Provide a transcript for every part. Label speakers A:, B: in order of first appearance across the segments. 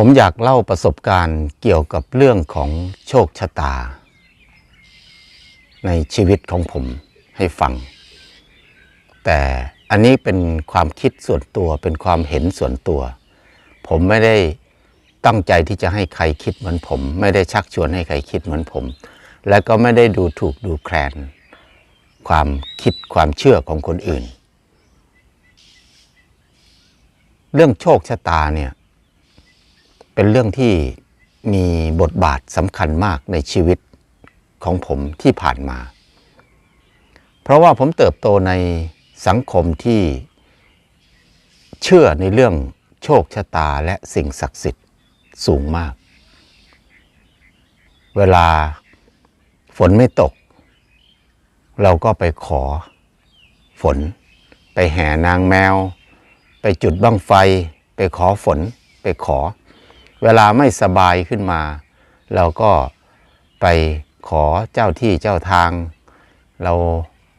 A: ผมอยากเล่าประสบการณ์เกี่ยวกับเรื่องของโชคชะตา ในชีวิตของผมให้ฟัง แต่อันนี้เป็นความคิดส่วนตัวเป็นความเห็นส่วนตัว ผมไม่ได้ตั้งใจที่จะให้ใครคิดเหมือนผม ไม่ได้ชักชวนให้ใครคิดเหมือนผม และก็ไม่ได้ดูถูกดูแคลน ความคิดความเชื่อของคนอื่น เรื่องโชคชะตาเนี่ย เป็นเรื่องที่มีบทบาทสำคัญมากในชีวิตของผมที่ผ่านมา เพราะว่าผมเติบโตในสังคมที่เชื่อในเรื่องโชคชะตาและสิ่งศักดิ์สิทธิ์สูงมาก เวลาฝนไม่ตก เราก็ไปขอฝน ไปแห่นางแมว ไปจุดบั้งไฟ ไปขอฝน ไปขอ เวลาไม่สบายขึ้นมา เราก็ไปขอเจ้าที่เจ้าทาง เรา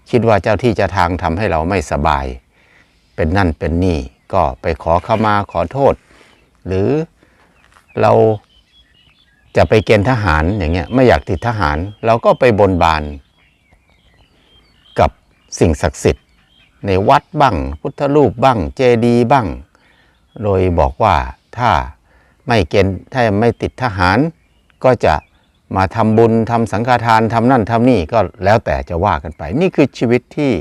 A: คิดว่าเจ้าที่เจ้าทางทำให้เราไม่สบาย เป็นนั่นเป็นนี่ก็ไปขอเข้ามาขอโทษ หรือเราจะไปเกณฑ์ทหารอย่างเงี้ยไม่อยากติดทหาร เราก็ไปบนบานกับสิ่งศักดิ์สิทธิ์ ในวัดบ้าง พุทธรูปบ้างเจดีย์บ้าง โดยบอกว่าถ้า ไม่เกณฑ์ถ้าไม่ติดทหารก็จะมาทำบุญทำสังฆทานทำนั่นทำนี่ก็แล้วแต่จะว่ากันไป นี่คือชีวิตที่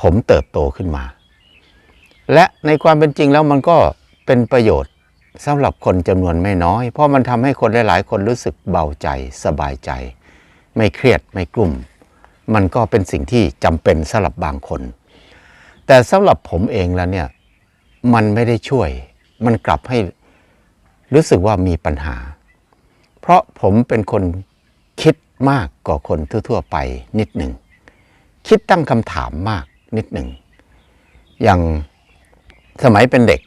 A: ผมเติบโตขึ้นมา และในความเป็นจริงแล้วมันก็เป็นประโยชน์สำหรับคนจำนวนไม่น้อย เพราะมันทำให้คนหลาย ๆ คนรู้สึกเบาใจสบายใจ ไม่เครียดไม่กลุ่ม มันก็เป็นสิ่งที่จำเป็นสำหรับบางคน แต่สำหรับผมเองแล้วเนี่ยมันไม่ได้ช่วย มันกลับให้รู้สึกว่ามีปัญหา เพราะผมเป็นคนคิดมากกว่าคนทั่ว ๆ ไปนิดหนึ่ง คิดตั้งคำถามมากนิดหนึ่ง อย่างสมัยเป็นเด็ก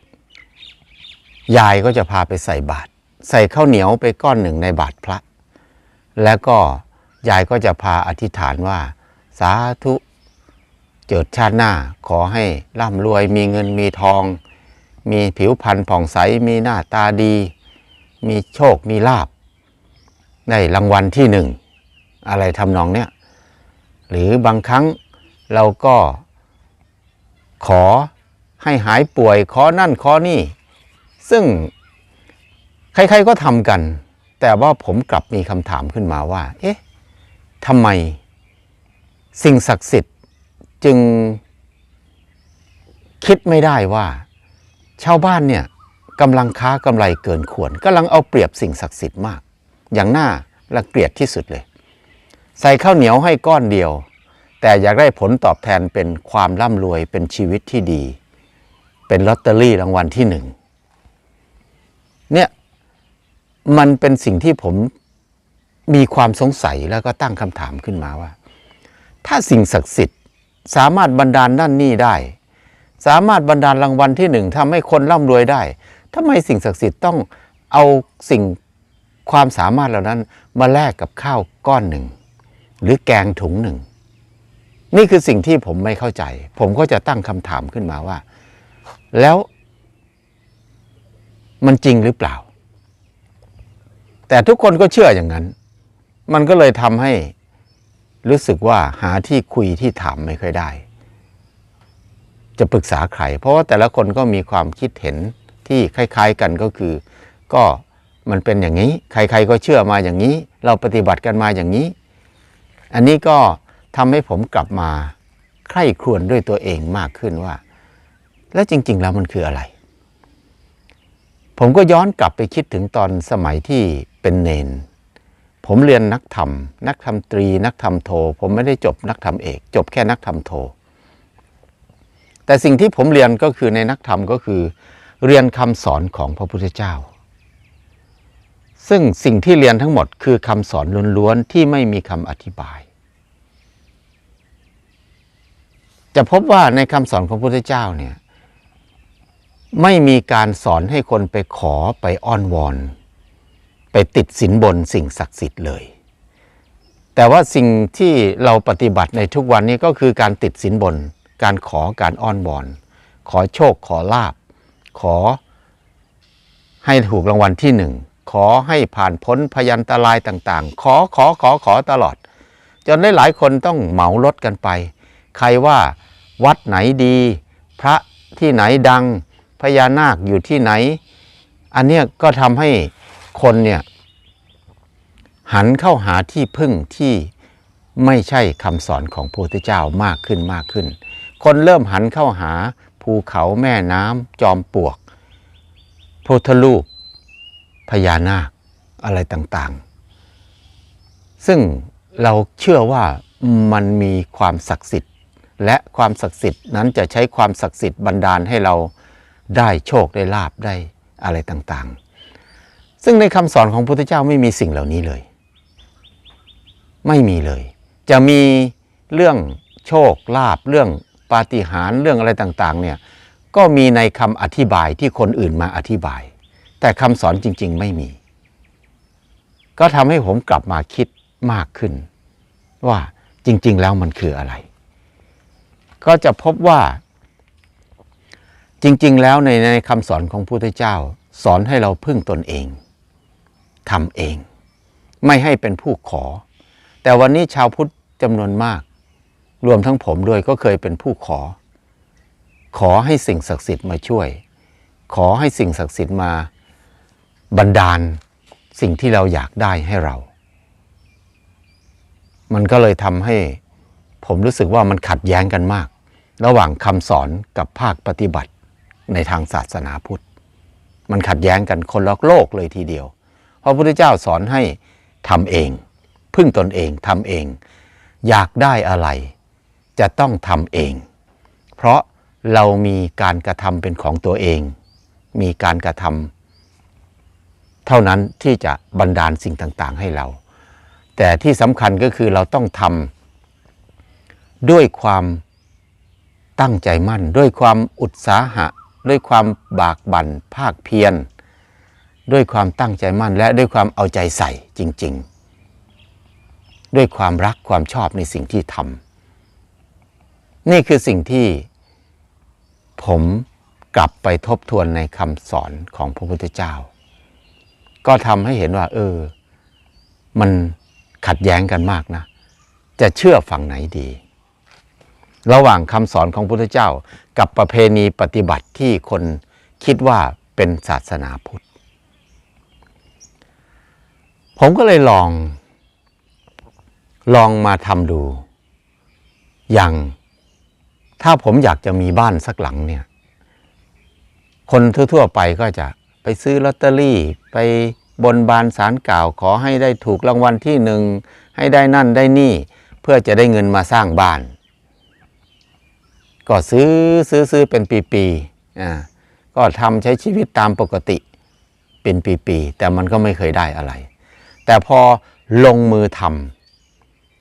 A: ยายก็จะพาไปใส่บาตรใส่ข้าวเหนียวไปก้อนหนึ่งในบาตรพระ แล้วก็ยายก็จะพาอธิษฐานว่า สาธุ เจิดชาติหน้าขอให้ร่ำรวยมีเงินมีทอง มีผิวพรรณผ่องใส มีหน้าตาดี มีโชค มีลาบ ได้รางวัลที่หนึ่ง อะไรทำนองเนี้ย หรือบางครั้งเราก็ขอให้หายป่วย ขอนั่นขอนี่ ซึ่งใครๆก็ทำกัน แต่ว่าผมกลับมีคำถามขึ้นมาว่า เอ๊ะทำไม สิ่งศักดิ์สิทธิ์จึงคิดไม่ได้ว่า ชาวบ้านเนี่ยกำลังค้ากำไรเกินควรกำลังเอาเปรียบสิ่งศักดิ์สิทธิ์มาก อย่างหน่าละเกียดที่สุดเลย ใส่ข้าวเหนียวให้ก้อนเดียว แต่อยากได้ผลตอบแทนเป็นความร่ำรวยเป็นชีวิตที่ดี เป็นลอตเตอรี่รางวัลที่หนึ่งเนี่ยมันเป็นสิ่งที่ผมมีความสงสัยแล้วก็ตั้งคำถามขึ้นมาว่า ถ้าสิ่งศักดิ์สิทธิ์สามารถบันดาลนั่นนี่ได้ สามารถบันดาลรางวัลที่หนึ่งทำให้คนร่ำรวยได้ทำไมสิ่งศักดิ์สิทธิ์ต้องเอาสิ่งความสามารถเหล่านั้นมาแลกกับข้าวก้อนหนึ่ง หรือแกงถุงหนึ่ง นี่คือสิ่งที่ผมไม่เข้าใจ ผมก็จะตั้งคำถามขึ้นมาว่า แล้วมันจริงหรือเปล่า แต่ทุกคนก็เชื่ออย่างนั้น มันก็เลยทำให้รู้สึกว่าหาที่คุยที่ถามไม่ค่อยได้ จะปรึกษาใคร เพราะว่าแต่ละคนก็มีความคิดเห็นที่คล้าย ๆกันก็คือ ก็มันเป็นอย่างนี้ ใครๆก็เชื่อมาอย่างนี้ เราปฏิบัติกันมาอย่างนี้ อันนี้ก็ทำให้ผมกลับมาใคร่ครวญด้วยตัวเองมากขึ้นว่า แล้วจริง ๆ แล้วมันคืออะไร ผมก็ย้อนกลับไปคิดถึงตอนสมัยที่เป็นเนน ผมเรียนนักธรรม นักธรรมตรี นักธรรมโท ผมไม่ได้จบนักธรรมเอก จบแค่นักธรรมโท แต่สิ่งที่ผมเรียนก็คือในนักธรรมก็คือ เรียนคำสอนของพระพุทธเจ้า ซึ่งสิ่งที่เรียนทั้งหมดคือคำสอนล้วนๆที่ไม่มีคำอธิบาย จะพบว่าในคำสอนของพระพุทธเจ้าเนี่ยไม่มีการสอนให้คนไปขอไปอ้อนวอน ไปติดสินบนสิ่งศักดิ์สิทธิ์เลย แต่ว่าสิ่งที่เราปฏิบัติในทุกวันนี้ก็คือการติดสินบน การขอการอ้อนวอน ขอโชคขอลาบ ขอให้ถูกรางวัลที่หนึ่งขอให้ผ่านพ้นพยันตรายต่างๆ ขอขอขอขอตลอด จนได้หลายคนต้องเหมารถกันไป ใครว่าวัดไหนดี พระที่ไหนดังพญานาคอยู่ที่ไหน อันเนี้ยก็ทำให้คนเนี่ยหันเข้าหาที่พึ่งที่ไม่ใช่คำสอนของพระพุทธเจ้ามากขึ้นมากขึ้น คนเริ่มหันเข้าหา ภูเขาแม่น้ำจอมปลวกพุทธรูป พญานาคอะไรต่างๆ ซึ่งเราเชื่อว่ามันมีความศักดิ์สิทธิ์ และความศักดิ์สิทธิ์นั้นจะใช้ความศักดิ์สิทธิ์บันดาลให้เราได้โชคได้ลาบได้อะไรต่างๆ ซึ่งในคำสอนของพระพุทธเจ้าไม่มีสิ่งเหล่านี้เลย ไม่มีเลย จะมีเรื่องโชคลาภเรื่อง ปาฏิหาริย์เรื่องอะไรต่างๆเนี่ยก็มีในคำอธิบายที่คนอื่นมาอธิบาย แต่คำสอนจริง ๆ ไม่มี ก็ทำให้ผมกลับมาคิดมากขึ้น ว่าจริง ๆ แล้วมันคืออะไร ก็จะพบว่า จริง ๆ แล้วในในคำสอนของพระพุทธเจ้า สอนให้เราพึ่งตนเองทำเอง ไม่ให้เป็นผู้ขอ แต่วันนี้ชาวพุทธจำนวนมาก รวมทั้งผมด้วยก็เคยเป็นผู้ขอ ขอให้สิ่งศักดิ์สิทธิ์มาช่วย ขอให้สิ่งศักดิ์สิทธิ์มาบันดาลสิ่งที่เราอยากได้ให้เรา มันก็เลยทำให้ผมรู้สึกว่ามันขัดแย้งกันมาก ระหว่างคำสอนกับภาคปฏิบัติในทางศาสนาพุทธ มันขัดแย้งกันคนละโลกเลยทีเดียว เพราะพระพุทธเจ้าสอนให้ทำเอง พึ่งตนเองทำเอง อยากได้อะไร จะต้องทำเอง เพราะเรามีการกระทำเป็นของตัวเอง มีการกระทำเท่านั้นที่จะบันดาลสิ่งต่างๆให้เรา แต่ที่สำคัญก็คือเราต้องทำด้วยความตั้งใจมั่น ด้วยความอุตสาหะ ด้วยความบากบั่นภาคเพียรด้วยความตั้งใจมั่นและด้วยความเอาใจใส่จริง ๆ ด้วยความรักความชอบในสิ่งที่ทำ นี่คือสิ่งที่ผมกลับไปทบทวนในคำสอนของพระพุทธเจ้า ก็ทำให้เห็นว่า เออ มันขัดแย้งกันมากนะ จะเชื่อฝั่งไหนดี ระหว่างคำสอนของพระพุทธเจ้า กับประเพณีปฏิบัติที่คนคิดว่าเป็นศาสนาพุทธ ผมก็เลยลอง ลองมาทำดู อย่าง ถ้าผมอยากจะมีบ้านสักหลังเนี่ย คนทั่วๆไปก็จะไปซื้อลอตเตอรี่ ไปบนบานสารกล่าว ขอให้ได้ถูกรางวัลที่หนึ่งให้ได้นั่นได้นี่ เพื่อจะได้เงินมาสร้างบ้าน ก็ซื้อซื้อซื้อเป็นปีๆอ่าก็ทำใช้ชีวิตตามปกติเป็นปีๆแต่มันก็ไม่เคยได้อะไร แต่พอลงมือท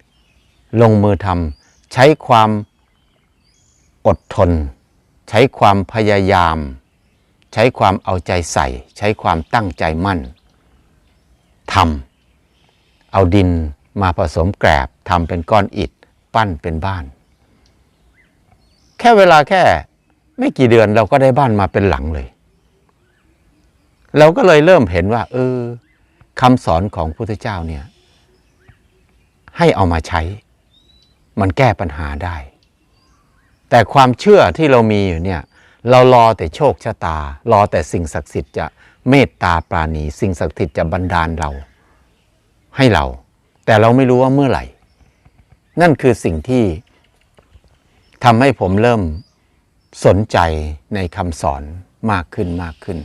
A: ำลงมือทำใช้ความ อดทน ใช้ความพยายาม ใช้ความเอาใจใส่ ใช้ความตั้งใจมั่นทำเอาดินมาผสมแกลบทำเป็นก้อนอิฐ ปั้นเป็นบ้าน แค่เวลาแค่ไม่กี่เดือนเราก็ได้บ้านมาเป็นหลังเลย เราก็เลยเริ่มเห็นว่า เออคำสอนของพระพุทธเจ้าเนี่ย ให้เอามาใช้ มันแก้ปัญหาได้ แต่ความเชื่อที่เรามีอยู่เนี่ยเรารอแต่โชคชะตา รอแต่สิ่งศักดิ์สิทธิ์จะเมตตาปราณี สิ่งศักดิ์สิทธิ์จะบันดาลเราให้เรา แต่เราไม่รู้ว่าเมื่อไหร่ นั่นคือสิ่งที่ทำให้ผมเริ่มสนใจในคำสอนมากขึ้นมากขึ้น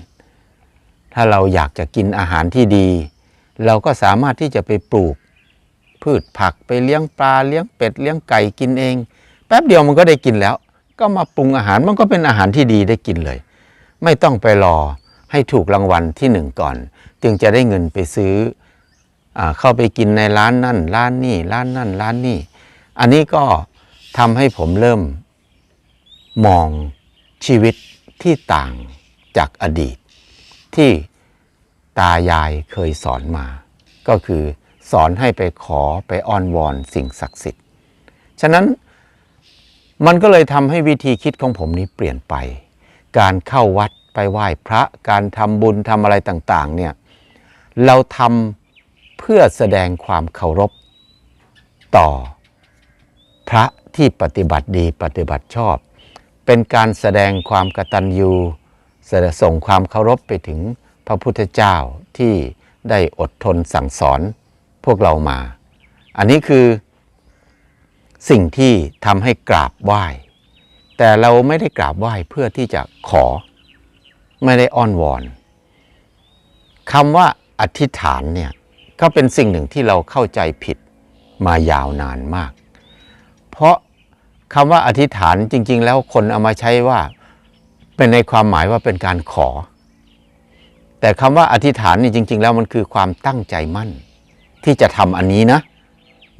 A: ถ้าเราอยากจะกินอาหารที่ดี เราก็สามารถที่จะไปปลูก พืชผักไปเลี้ยงปลาเลี้ยงเป็ดเลี้ยงไก่กินเอง แป๊บเดียวมันก็ได้กินแล้ว ก็มาปรุงอาหารมันก็เป็นอาหารที่ดีได้กินเลย ไม่ต้องไปรอให้ถูกรางวัลที่หนึ่งก่อน จึงจะได้เงินไปซื้ออเข้าไปกินในร้านนั่น ร้านนี่ร้านนั่นร้านนี่ อันนี้ก็ทำให้ผมเริ่มมองชีวิตที่ต่างจากอดีต ที่ตายายเคยสอนมา ก็คือสอนให้ไปขอไปอ้อนวอนสิ่งศักดิ์สิทธิ์ ฉะนั้น มันก็เลยทำให้วิธีคิดของผมนี้เปลี่ยนไป การเข้าวัดไปไหว้พระ การทำบุญทำอะไรต่างๆเนี่ยเราทำเพื่อแสดงความเคารพต่อพระที่ปฏิบัติดีปฏิบัติชอบ เป็นการแสดงความกตัญญูแสดงส่งความเคารพไปถึงพระพุทธเจ้าที่ได้อดทนสั่งสอนพวกเรามา อันนี้คือ สิ่งที่ทำให้กราบไหว้ แต่เราไม่ได้กราบไหว้เพื่อที่จะขอ ไม่ได้อ้อนวอนคำว่าอธิษฐานเนี่ยก็เป็นสิ่งหนึ่งที่เราเข้าใจผิดมายาวนานมาก เพราะคำว่าอธิษฐานจริง ๆ แล้วคนเอามาใช้ว่าเป็นในความหมายว่าเป็นการขอ แต่คำว่าอธิษฐานนี่จริง ๆ แล้วมันคือความตั้งใจมั่น ที่จะทำอันนี้นะ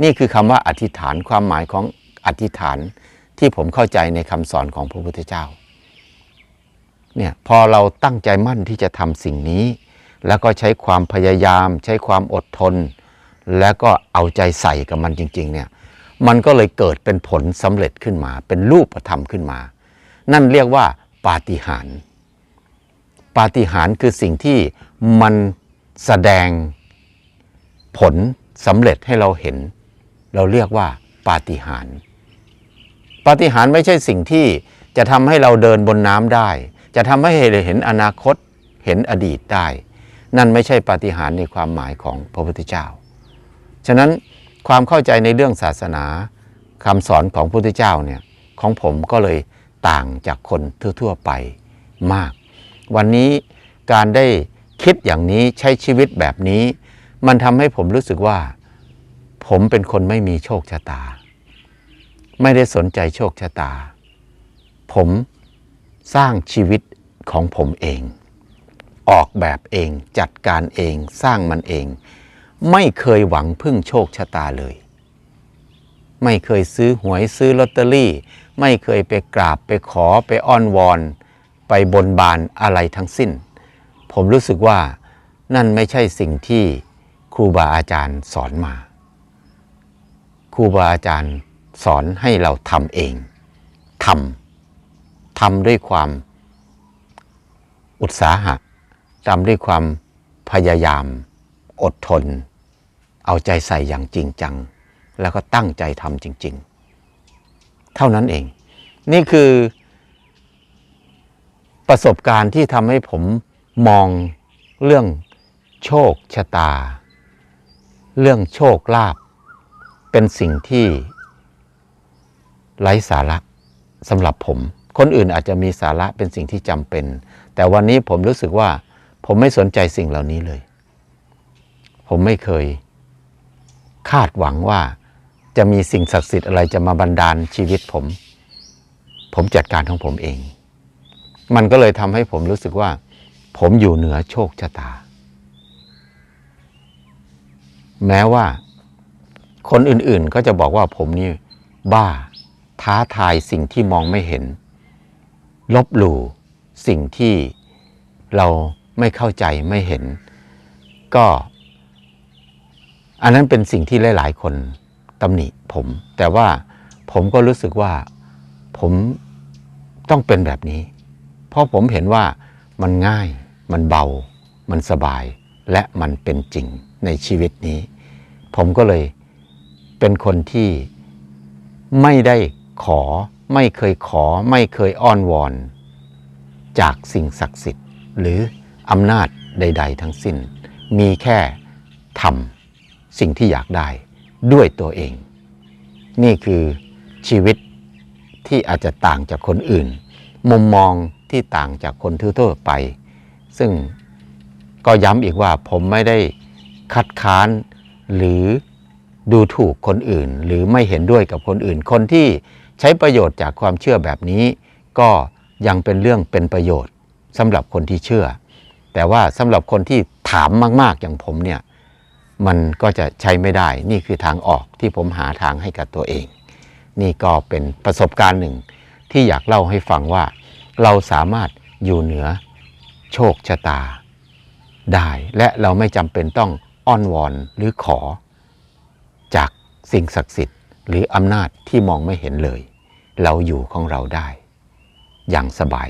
A: นี่คือคำว่าอธิษฐานความหมายของอธิษฐานที่ผมเข้าใจในคำสอนของพระพุทธเจ้าเนี่ยพอเราตั้งใจมั่นที่จะทำสิ่งนี้ แล้วก็ใช้ความพยายาม ใช้ความอดทน แล้วก็เอาใจใส่กับมันจริงๆเนี่ยมันก็เลยเกิดเป็นผลสำเร็จขึ้นมา เป็นรูปธรรมขึ้นมา นั่นเรียกว่าปาฏิหาริย์ปาฏิหาริย์คือสิ่งที่มันแสดงผลสำเร็จให้เราเห็น เราเรียกว่าปาฏิหาริย์ปาฏิหาริย์ไม่ใช่สิ่งที่จะทำให้เราเดินบนน้ำได้ จะทำให้เห็นอนาคตเห็นอดีตได้ นั่นไม่ใช่ปาฏิหาริย์ในความหมายของพระพุทธเจ้า ฉะนั้นความเข้าใจในเรื่องศาสนาคำสอนของพระพุทธเจ้าเนี่ยของผมก็เลยต่างจากคนทั่ว ๆ ไปมาก วันนี้การได้คิดอย่างนี้ใช้ชีวิตแบบนี้ มันทำให้ผมรู้สึกว่า ผมเป็นคนไม่มีโชคชะตา ไม่ได้สนใจโชคชะตา ผมสร้างชีวิตของผมเอง ออกแบบเองจัดการเองสร้างมันเอง ไม่เคยหวังพึ่งโชคชะตาเลย ไม่เคยซื้อหวยซื้อลอตเตอรี่ ไม่เคยไปกราบไปขอไปอ้อนวอน ไปบนบานอะไรทั้งสิ้น ผมรู้สึกว่านั่นไม่ใช่สิ่งที่ครูบาอาจารย์สอนมา ครูบาอาจารย์สอนให้เราทำเองทำทำด้วยความอุตสาหะทำด้วยความพยายาม อดทน เอาใจใส่อย่างจริงจัง แล้วก็ตั้งใจทำจริง ๆ เท่านั้นเอง นี่คือประสบการณ์ที่ทำให้ผมมองเรื่องโชคชะตา เรื่องโชคลาภ เป็นสิ่งที่ไร้สาระสำหรับผม คนอื่นอาจจะมีสาระเป็นสิ่งที่จำเป็น แต่วันนี้ผมรู้สึกว่าผมไม่สนใจสิ่งเหล่านี้เลย ผมไม่เคย คาดหวังว่าจะมีสิ่งศักดิ์สิทธิ์อะไรจะมาบันดาลชีวิตผม ผมจัดการของผมเอง มันก็เลยทำให้ผมรู้สึกว่า ผมอยู่เหนือโชคชะตา แม้ว่า คนอื่นๆก็จะบอกว่าผมนี่บ้าท้าทายสิ่งที่มองไม่เห็น ลบหลู่สิ่งที่เราไม่เข้าใจไม่เห็น ก็ อันนั้นเป็นสิ่งที่หลายๆ คนตำหนิผม แต่ว่าผมก็รู้สึกว่าผมต้องเป็นแบบนี้ เพราะผมเห็นว่ามันง่าย มันเบา มันสบาย และมันเป็นจริงในชีวิตนี้ ผมก็เลย เป็นคนที่ไม่ได้ขอไม่เคยขอไม่เคยอ้อนวอน จากสิ่งศักดิ์สิทธิ์ หรืออำนาจใด ๆ ทั้งสิ้น มีแค่ทำสิ่งที่อยากได้ด้วยตัวเอง นี่คือชีวิตที่อาจจะต่างจากคนอื่น มุมมองที่ต่างจากคนทั่วๆไป ซึ่งก็ย้ำอีกว่าผมไม่ได้คัดค้านหรือ ดูถูกคนอื่น หรือไม่เห็นด้วยกับคนอื่น คนที่ใช้ประโยชน์จากความเชื่อแบบนี้ ก็ยังเป็นเรื่องเป็นประโยชน์สำหรับคนที่เชื่อ แต่ว่าสำหรับคนที่ถามมาก ๆ อย่างผมเนี่ยมันก็จะใช้ไม่ได้ นี่คือทางออกที่ผมหาทางให้กับตัวเอง นี่ก็เป็นประสบการณ์หนึ่ง ที่อยากเล่าให้ฟังว่า เราสามารถอยู่เหนือโชคชะตาได้ และเราไม่จำเป็นต้องอ้อนวอนหรือขอ สิ่งศักดิ์สิทธิ์หรืออำนาจที่มองไม่เห็นเลย เราอยู่ของเราได้ อย่างสบาย